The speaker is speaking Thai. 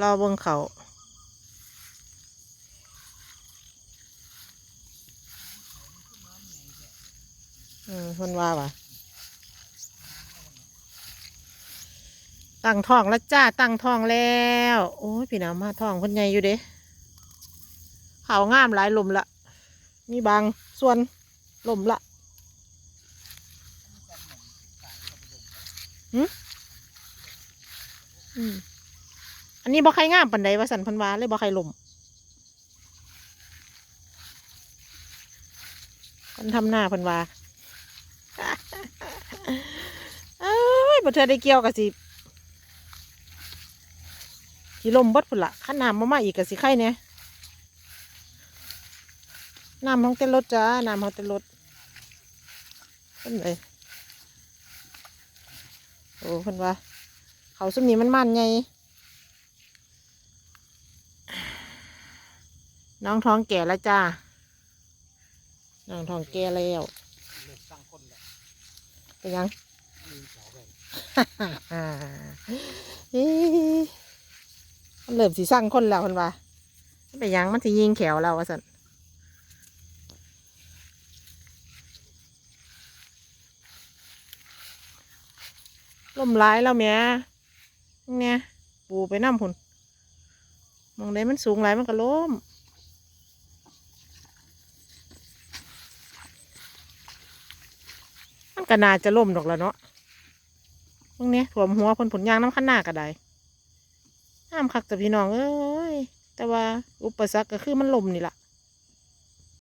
รอเบิ่งเขาอืมคนว่าว่ะตั้งทองแล้วจ้าตั้งทองแล้ว โอ้ยพี่น้ำมาทองคนใหญ่อยู่เด้เขางามหลายลมละมีบางส่วนลมละอืมอั อันนี้บ่ใครงามปันใดว่าสันพันวาเลยบ่ใครลมคนทำหน้าพันวาเอ้ยบ่เธอได้เกี่ยวกับสิสิลมบดพุ่นละข้าน้ำมามาอีกกับสิไข่เนี่ยน้ำของเต้นรถจ้าน้ำของเต้นรถเป็นไงโอ้เพันว่า เขาสมนี้มันมันไง น้องท้องแก่แล้วจ้า น้องท้องแก่แล้วเป็นยังมันเริ่มสีสั่งคนแล้วคนว่าเป็นยังมันสิยิงแขวเราว่าสันลมร้ายแล้วแม่เนี่ยปูไปน้ำพุ่นมองได้มันสูงหลายมันก็ล้มมัน ก็น่าจะล่มดอกแล้วเนาะตรงนี้ถ่วมหัวคนผลยางน้ำขั้นหน้าก็ได้ห้ามคักแต่พี่น้องเอ้ยแต่ว่าอุปสรรคก็คือมันลมนี่แหละ